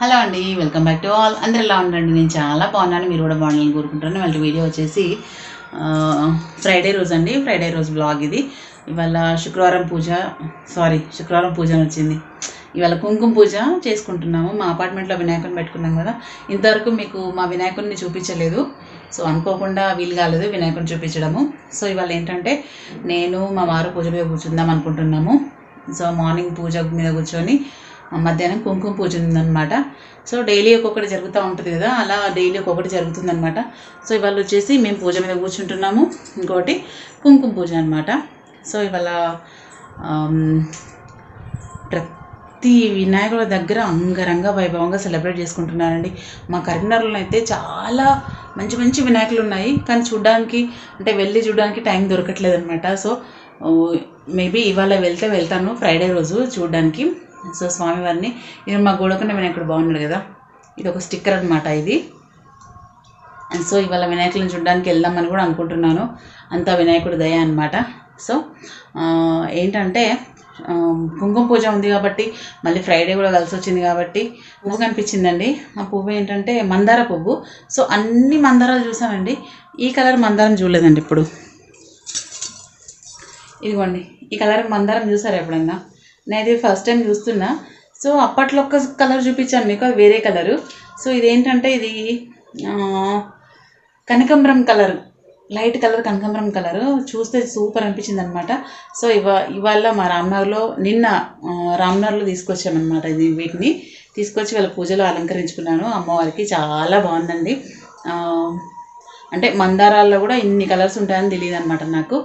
Hello అండి welcome back to all. అందరు ఎలా ఉండండి? నేను చాలా బాగున్నాను. మీరు కూడా బాగుండాలని కోరుకుంటున్నాను. వాళ్ళ వీడియో వచ్చేసి ఫ్రైడే రోజు అండి. ఫ్రైడే రోజు బ్లాగ్ ఇది. ఇవాళ శుక్రవారం పూజ సారీ శుక్రవారం పూజ అని వచ్చింది. ఇవాళ కుంకుమ పూజ చేసుకుంటున్నాము. మా అపార్ట్మెంట్లో వినాయకుని పెట్టుకున్నాం కదా. ఇంతవరకు మీకు మా వినాయకుడిని చూపించలేదు. సో అనుకోకుండా వీలు కాలేదు వినాయకుడిని చూపించడము. సో ఇవాళ ఏంటంటే నేను మా వారు పూజ మీద కూర్చుందాం అనుకుంటున్నాము. సో మార్నింగ్ పూజ మీద కూర్చొని మధ్యాహ్నం కుంకుమ పూజ ఉందన్నమాట. సో డైలీ ఒక్కొక్కటి జరుగుతూ ఉంటుంది కదా అలా డైలీ ఒక్కొక్కటి జరుగుతుందన్నమాట. సో ఇవాళ వచ్చేసి మేము పూజ మీద కూర్చుంటున్నాము ఇంకోటి కుంకుమ పూజ అనమాట సో ఇవాళ ప్రతి వినాయకుల దగ్గర అంగరంగ వైభవంగా సెలబ్రేట్ చేసుకుంటున్నారండి. మా కరీంనగర్లో అయితే చాలా మంచి మంచి వినాయకులు ఉన్నాయి కానీ చూడడానికి అంటే వెళ్ళి చూడడానికి టైం దొరకట్లేదు అనమాట సో మేబీ ఇవాళ వెళ్తే వెళ్తాను ఫ్రైడే రోజు చూడడానికి. సో స్వామివారిని. ఇది మా గోడకుండా వినాయకుడు బాగున్నాడు కదా. ఇది ఒక స్టిక్కర్ అనమాట ఇది. సో ఇవాళ వినాయకులను చూడడానికి వెళ్దామని కూడా అనుకుంటున్నాను. అంతా వినాయకుడు దయ అనమాట సో ఏంటంటే కుంకుమ పూజ ఉంది కాబట్టి మళ్ళీ ఫ్రైడే కూడా కలిసి వచ్చింది కాబట్టి పువ్వు కనిపించిందండి. ఆ పువ్వు ఏంటంటే మందార పువ్వు. సో అన్ని మందారాలు చూసానండి ఈ కలర్ మందారం చూడలేదండి ఇప్పుడు. ఇదిగోండి ఈ కలర్ మందారం చూసారా ఎప్పుడన్నా? నేను ఇది ఫస్ట్ టైం చూస్తున్నా. సో అప్పట్లో ఒక కలర్ చూపించాను మీకు అది వేరే కలరు సో ఇదేంటంటే ఇది కనకంబరం కలర్ లైట్ కలర్ కనకంబరం కలరు చూస్తే సూపర్ అనిపించింది అనమాట సో ఇవా ఇవాళ మా రామ్నగర్లో నిన్న రామ్నగర్లో తీసుకొచ్చామన్నమాట ఇది వీటిని. తీసుకొచ్చి వాళ్ళ పూజలో అలంకరించుకున్నాను. అమ్మవారికి చాలా బాగుందండి. అంటే మందారాల్లో కూడా ఇన్ని కలర్స్ ఉంటాయని తెలియదు అనమాట నాకు.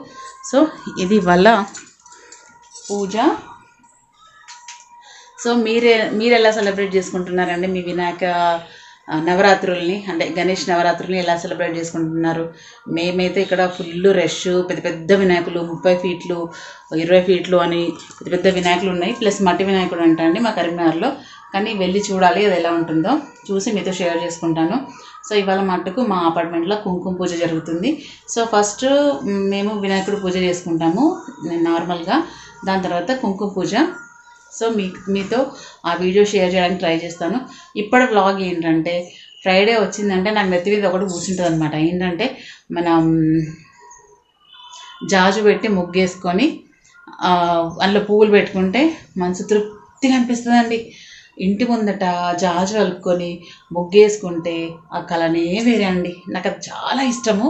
సో ఇది వల్ల పూజ. సో మీరే మీరు ఎలా సెలబ్రేట్ చేసుకుంటున్నారండి మీ వినాయక నవరాత్రుల్ని? అంటే గణేష్ నవరాత్రుల్ని ఎలా సెలబ్రేట్ చేసుకుంటున్నారు? మేమైతే ఇక్కడ ఫుల్ రష్ పెద్ద పెద్ద వినాయకులు ముప్పై ఫీట్లు ఇరవై ఫీట్లు అని పెద్ద పెద్ద వినాయకులు ఉన్నాయి. ప్లస్ మట్టి వినాయకుడు అంట అండి మా కరీంనగర్లో. కానీ వెళ్ళి చూడాలి అది ఎలా ఉంటుందో. చూసి మీతో షేర్ చేసుకుంటాను. సో ఇవాళ మట్టుకు మా అపార్ట్మెంట్లో కుంకుమ పూజ జరుగుతుంది. సో ఫస్ట్ మేము వినాయకుడు పూజ చేసుకుంటాము నార్మల్గా. దాని తర్వాత కుంకుమ పూజ. సో మీ మీతో ఆ వీడియో షేర్ చేయడానికి ట్రై చేస్తాను. ఇప్పటి వ్లాగ్ ఏంటంటే ఫ్రైడే వచ్చిందంటే నాకు నెత్తి మీద ఒకటి కూర్చుంటుంది అనమాట ఏంటంటే మనం జాజు పెట్టి ముగ్గేసుకొని అందులో పువ్వులు పెట్టుకుంటే మనసు తృప్తిగా అనిపిస్తుందండి. ఇంటి ముందట జాజు కలుపుకొని ముగ్గేసుకుంటే ఆ కళనే వేరే అండి. నాకు అది చాలా ఇష్టము.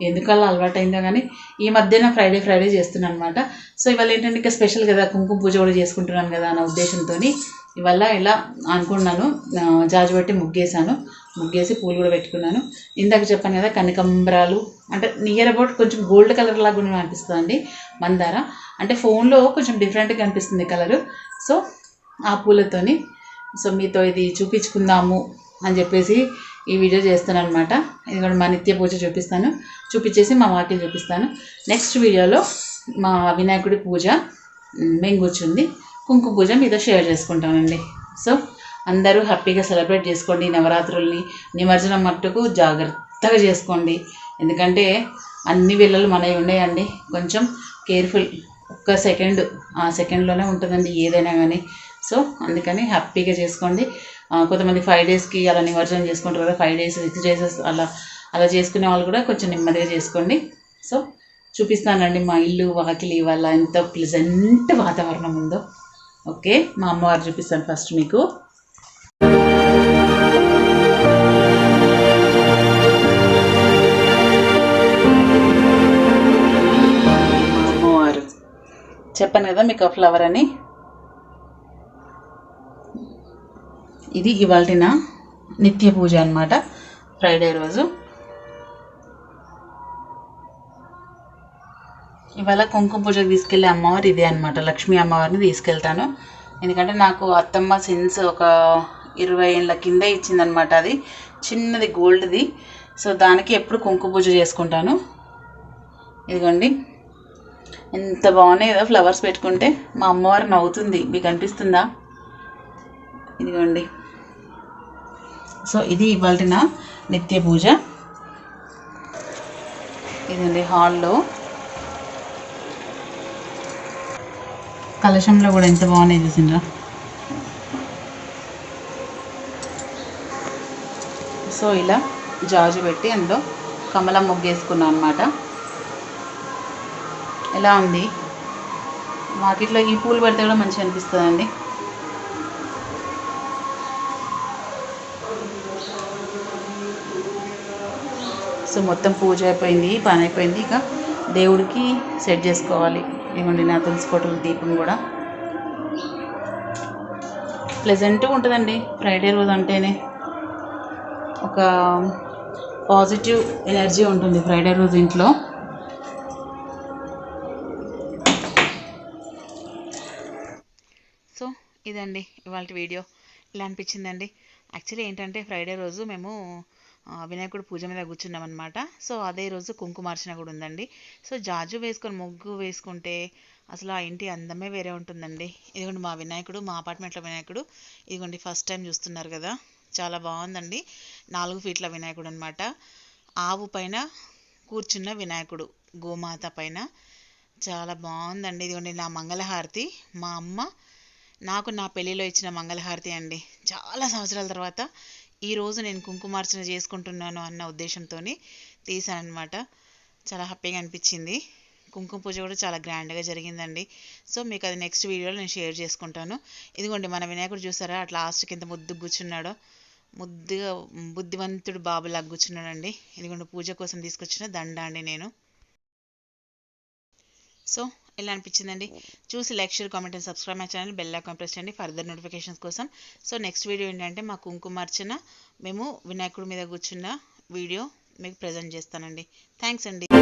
ఎందుకలా అలవాటైందో కానీ ఈ మధ్యన ఫ్రైడే ఫ్రైడే చేస్తున్నాను అనమాట సో ఇవాళ ఏంటంటే ఇంకా స్పెషల్ కదా కుంకుమ పూజ కూడా చేసుకుంటున్నాను కదా అన్న ఉద్దేశంతో ఇవాళ ఇలా అనుకున్నాను జాజు పెట్టి ముగ్గేసాను ముగ్గేసి పూలు కూడా పెట్టుకున్నాను. ఇందాక చెప్పాను కదా కనకంబరాలు అంటే నియర్ అబౌట్ కొంచెం గోల్డ్ కలర్ లాగా కూడా అనిపిస్తుంది అండి మందార. అంటే ఫోన్లో కొంచెం డిఫరెంట్గా అనిపిస్తుంది కలరు. సో ఆ పూలతోని సో మీతో ఇది చూపించుకుందాము అని చెప్పేసి ఈ వీడియో చేస్తాను అనమాట ఇది కూడా మా నిత్య పూజ చూపిస్తాను. చూపించేసి మా వాకిలు చూపిస్తాను. నెక్స్ట్ వీడియోలో మా వినాయకుడి పూజ మెంగుచ్చుంది మేము కుంకుమ పూజ మీతో షేర్ చేసుకుంటానండి. సో అందరూ హ్యాపీగా సెలబ్రేట్ చేసుకోండి. నవరాత్రుల్ని నిమజ్జనం మట్టుకు జాగ్రత్తగా చేసుకోండి. ఎందుకంటే అన్ని వీళ్ళలు మనవి ఉన్నాయండి. కొంచెం కేర్ఫుల్ ఒక్క సెకండ్ ఆ సెకండ్లోనే ఉంటుందండి. ఏదైనా కానీ సో అందుకని హ్యాపీగా చేసుకోండి. కొంతమంది ఫైవ్ డేస్కి అలా నిమజ్జనం చేసుకుంటారు కదా ఫైవ్ డేస్ సిక్స్ డేస్ అలా అలా చేసుకునే వాళ్ళు కూడా కొంచెం నెమ్మదిగా చేసుకోండి. సో చూపిస్తానండి మా ఇల్లు వాకిలి వాళ్ళ ఎంత ప్లెజెంట్ వాతావరణం ఉందో. ఓకే మా అమ్మవారు చూపిస్తాను ఫస్ట్ మీకు. చెప్పాను కదా మీకు ఆ ఫ్లవర్ అని. ఇది ఇవాళ నిత్య పూజ అన్నమాట ఫ్రైడే రోజు. ఇవాళ కుంకుమ పూజకు తీసుకెళ్ళే అమ్మవారు ఇదే అనమాట లక్ష్మీ అమ్మవారిని తీసుకెళ్తాను. ఎందుకంటే నాకు అత్తమ్మ సిన్స్ ఒక ఇరవై ఏళ్ళ కిందే ఇచ్చిందనమాట అది చిన్నది గోల్డ్ది. సో దానికి ఎప్పుడు కుంకుమ పూజ చేసుకుంటాను. ఇదిగోండి. ఎంత బాగున్నాయి కదా ఫ్లవర్స్ పెట్టుకుంటే మా అమ్మవారు నవ్వుతుంది. మీకు అనిపిస్తుందా? ఇదిగోండి. సో ఇది ఇవాళ నా నిత్య పూజ. ఇదండి హాల్లో. కలశంలో కూడా ఎంత బాగున్నాయి చూసిండ్రా. సో ఇలా జాజు పెట్టి అందులో కమలం ముగ్గేసుకున్నాను అనమాట ఎలా ఉంది? మార్కెట్లో ఈ పూలు పెడితే కూడా మంచిగా అనిపిస్తుందండి. సో మొత్తం పూజ అయిపోయింది పని అయిపోయింది. ఇక దేవుడికి సెట్ చేసుకోవాలి. ఏమండి నా తులసి కోటల దీపం కూడా. ప్లెజెంట్గా ఉంటుందండి. ఫ్రైడే రోజు అంటేనే ఒక పాజిటివ్ ఎనర్జీ ఉంటుంది ఫ్రైడే రోజు ఇంట్లో. సో ఇదండి ఇవాళ వీడియో. ఇలా అనిపించిందండి. యాక్చువల్లీ ఏంటంటే ఫ్రైడే రోజు మేము వినాయకుడు పూజ మీద కూర్చున్నాం అనమాట సో అదే రోజు కుంకుమార్చన కూడా ఉందండి. సో జాజు వేసుకొని ముగ్గు వేసుకుంటే అసలు ఆ ఇంటి అందమే వేరే ఉంటుందండి. ఇదిగోండి మా వినాయకుడు మా అపార్ట్మెంట్లో వినాయకుడు. ఇదిగోండి ఫస్ట్ టైం చూస్తున్నారు కదా. చాలా బాగుందండి. నాలుగు ఫీట్ల వినాయకుడు అనమాట ఆవు పైన కూర్చున్న వినాయకుడు గోమాత పైన. చాలా బాగుందండి. ఇదిగోండి నా మంగళహారతి. మా అమ్మ నాకు నా పెళ్ళిలో ఇచ్చిన మంగళహారతి అండి. చాలా సంవత్సరాల తర్వాత ఈ రోజు నేను కుంకుమార్చన చేసుకుంటున్నాను అన్న ఉద్దేశంతో తీసానమాట చాలా హ్యాపీగా అనిపించింది. కుంకుమ పూజ కూడా చాలా గ్రాండ్గా జరిగిందండి. సో మీకు అది నెక్స్ట్ వీడియోలో నేను షేర్ చేసుకుంటాను. ఇదిగోండి మన వినాయకుడు చూసారా? అట్లా లాస్ట్కి ఎంత ముద్దు కూర్చున్నాడో. ముద్దుగా బుద్ధివంతుడు బాబులాగా కూర్చున్నాడండి. ఇదిగోండి పూజ కోసం తీసుకొచ్చిన దండ అండి నేను. సో ఎలా అనిపించిందండి? చూసి like share comment and subscribe my channel bell icon press చేయండి ఫర్దర్ నోటిఫికేషన్స్ కోసం. సో నెక్స్ట్ వీడియో ఏంటంటే మా కుంకుమార్చన. మేము వినాయకుడి మీద కూర్చున్న వీడియో మీకు ప్రజెంట్ చేస్తానండి. థ్యాంక్స్ అండి.